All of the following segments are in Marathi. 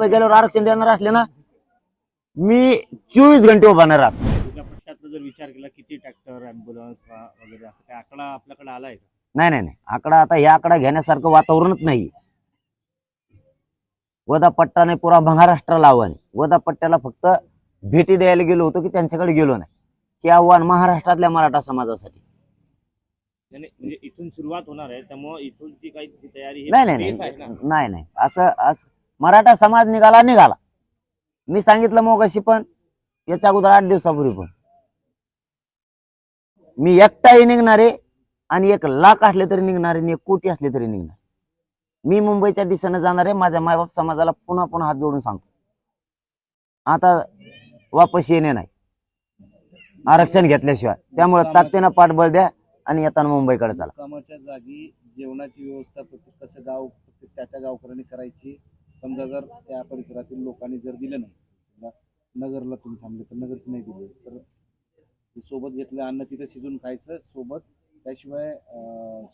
गेल्यावर आरक्षण देणार असले ना मी चोवीस घंटे उभा नाही राहत. तुझ्या प्रश्नातला जर विचार केला किती ट्रॅक्टर अँब्युलन्स वगैरे असं काय आकडा आपल्याकडे आलाय का? नाही नाही नाही. आकडा आता या आकडा घेण्यासारखं वातावरणच नाही. वदा पट्टा नाही पुरा महाराष्ट्राला आव्हान आहे. वदा पट्ट्याला फक्त भेटी द्यायला गेलो होतो की त्यांच्याकडे गेलो नाही. हे आव्हान महाराष्ट्रातल्या मराठा समाजासाठी. म्हणजे इथून सुरुवात होणार आहे त्यामुळे इथून जी काही जी तयारी हे नाही नाही base आहे ना? नाही नाही नाही. असं असं मराठा समाज निघाला निघाला. मी सांगितलं मग अशी पण याच्या अगोदर आठ दिवसापूर्वी पण. मी एकटाही निघणारे आणि एक लाख असले तरी निघणारे आणि एक कोटी असले तरी निघणार. मी मुंबईच्या दिशेने जाणार आहे माझ्या मायबाप समाजाला पुन्हा पुन्हा हात जोडून सांगतो. आता वापस येणे नाही. आरक्षण घेतल्याशिवाय. त्यामुळे ताकदीनं पाठबळ द्या आणि येताना मुंबईकडे चला. कामाच्या जागी जेवणाची व्यवस्था प्रत्येक कसं गाव प्रत्येक त्या त्या गावकऱ्यांनी करायची समजा जर त्या परिसरातील लोकांनी जर दिलं नाही समजा नगरला तुम्ही थांबले तर नगरचं नाही दिले तर ते सोबत घेतलं अन्न तिथं शिजून खायचं सोबत त्याशिवाय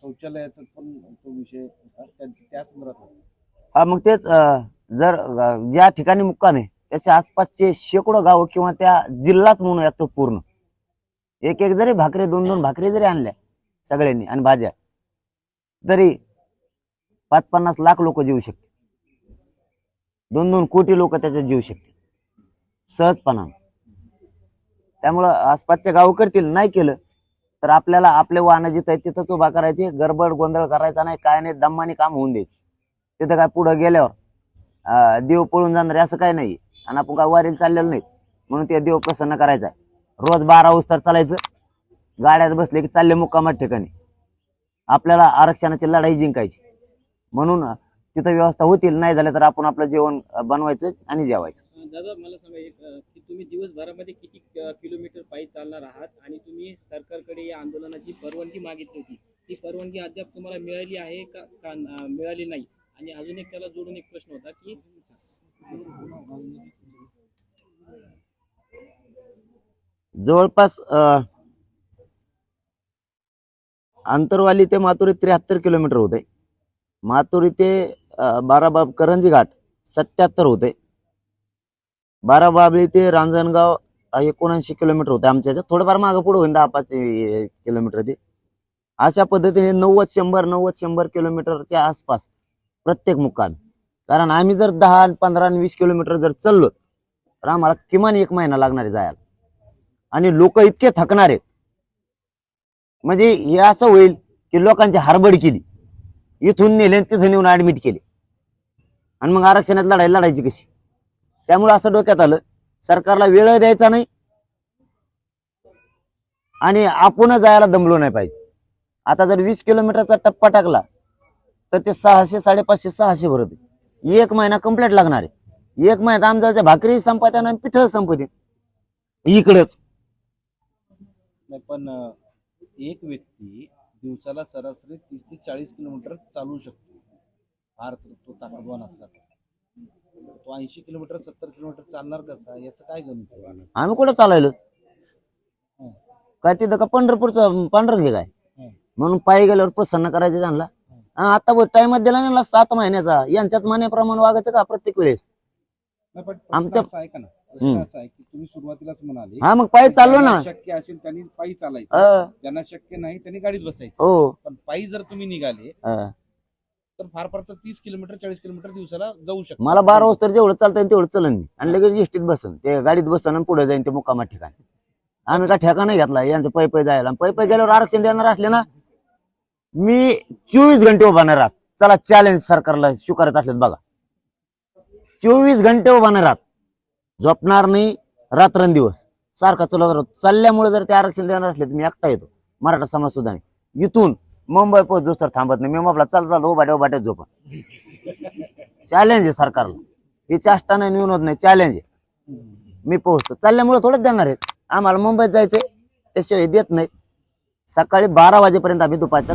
शौचालयाचा पण तो विषय होता त्या त्या संदर्भात होता. हा मग तेच अं, जर अं, ज्या ठिकाणी मुक्काम आहे त्याच्या आसपासचे शेकडो गावं किंवा त्या जिल्हाच म्हणूयात तो पूर्ण एक एक जरी भाकरी दोन दोन भाकरी जरी आणल्या सगळ्यांनी आणि भाज्या तरी पाच पन्नास लाख लोक जेऊ शकते दोन दोन कोटी लोक त्याच्यात जीव शकते सहजपणा त्यामुळं आसपासच्या गाव करतील नाही केलं तर आपल्याला आपले वाहनं जिथं आहेत तिथंच उभा करायचे गडबड गोंधळ करायचा नाही काय नाही दम्मानी काम होऊन द्यायचे. तिथं काय पुढं गेल्यावर देव पळून जाणार असं काय नाही आणि आपण काय वारीला चाललेलो नाहीत म्हणून ते देव प्रसन्न करायचा आहे. रोज बारा उस्तर चालायचं गाड्यात बसले की चालले मुक्कामात ठिकाणी. आपल्याला आरक्षणाची लढाई जिंकायची. म्हणून तिथं व्यवस्था होतील नाही झालं तर आपण आपलं जेवण बनवायचं आणि जेवायचं. दादा मला सांगा एक अ, की तुम्ही दिवसभरामध्ये किती अ, किलोमीटर पायी चालणार आहात आणि तुम्ही सरकारकडे या आंदोलनाची परवानगी मागितली होती. ती परवानगी अद्याप तुम्हाला मिळाली आहे का का मिळाली नाही? आणि अजून एक त्याला जोडून एक प्रश्न होता की जवळपास अं, आंतरवाली ते माथुरी त्र्याहत्तर किलोमीटर होते मातुरी ते बाराबाब करंजी घाट सत्याहत्तर होते. बाराबाबळी ते रांजणगाव एकोणऐंशी किलोमीटर होते आमच्या थोडंफार मागं पुढं होईल दहा पाच किलोमीटर ते. अशा पद्धतीने नव्वद शंभर नव्वद शंभर किलोमीटरच्या आसपास प्रत्येक मुक्काम. कारण आम्ही जर दहा पंधरा आणि वीस किलोमीटर जर चाललो तर आम्हाला किमान एक महिना लागणार आहे जायला. आणि लोक इतके थकणार आहेत. म्हणजे हे असं होईल की लोकांची हारबड केली. इथून नेले आणि तिथं नेऊन ऍडमिट केले. आणि मग आरक्षणात लढाई लढायची कशी? त्यामुळे असं डोक्यात आलं सरकारला वेळ द्यायचा नाही आणि आपण जायला दमलो नाही पाहिजे. आता जर वीस किलोमीटरचा टप्पा टाकला तर ते सहाशे साडेपाचशे सहाशे भरत एक महिना कंप्लीट लागणार आहे. एक महिना आमच्या भाकरी संपत्या आणि पिठ संपते इकडच. नाही पण एक व्यक्ती दिवसाला सरासरी तीस ते चाळीस किलोमीटर चालू शकतो फार तो ताकदवान असला. तो ऐंशी किलोमीटर सत्तर किलोमीटर चालणार कसा याचं काय गणित आहे? आम्ही कुठं चालायलो. काय तिथं का पंढरपूरचं पांढरं घे काय हं. म्हणून पायी गेल्यावर प्रसन्न करायचं त्यांना हा, आता टाइम दिला ना सात महिन्याचा यांच्याच मानेप्रमाणे वागायचं का प्रत्येक वेळेस नाही, पण प्रश्न आमच्या- असा आहे का ना हम्म. प्रश्न असा आहे की तुम्ही सुरुवातीलाच म्हणाले हा मग पायी चाललो ना. ज्यांना शक्य असेल त्यांनी पायी चालायचं. अं, ज्यांना शक्य नाही त्यांनी गाडीत बसायचं. हो. पण पायी जर तुम्ही निघाले अं. तर फार फार तर तीस किलोमीटर चाळीस किलोमीटर दिवसाला जाऊ शकतो. मला बारा वाजता जेवढं चालतं तेवढं चलन मी. आणि लगेच एसटीत बसन. ते गाडीत बसन आणि पुढे जाईन ते मुक्कामात ठिकाणी. आम्ही का ठेका नाही घेतला? यांचं पै पै जायला. पै पै गेल्यावर आरक्षण देणार असले ना मी चोवीस घंटे उभा नाही राहत. चला चॅलेंज सरकारला स्वीकारत असलेत बघा. चोवीस घंटे उभा नाही राहत. झोपणार नाही रात्रंदिवस. सारखा चलत राहतो. चालल्यामुळे जर ते आरक्षण देणार असले तर मी एकटा येतो. मराठा समाज सुद्धा नाही. इथून मुंबई पोहोच सर थांबत नाही. मी म्हटलं चाल चाल उभाट्या उभाट्यात झोपा. चॅलेंज आहे सरकारला. हे चाष्टा नाही होत नाही. चॅलेंज आहे. मी पोहोचतो. चालल्यामुळे थोडंच देणार आहेत. आम्हाला मुंबईत जायचंय. त्याशिवाय देत नाही. सकाळी बारा वाजेपर्यंत आम्ही दुपारच्या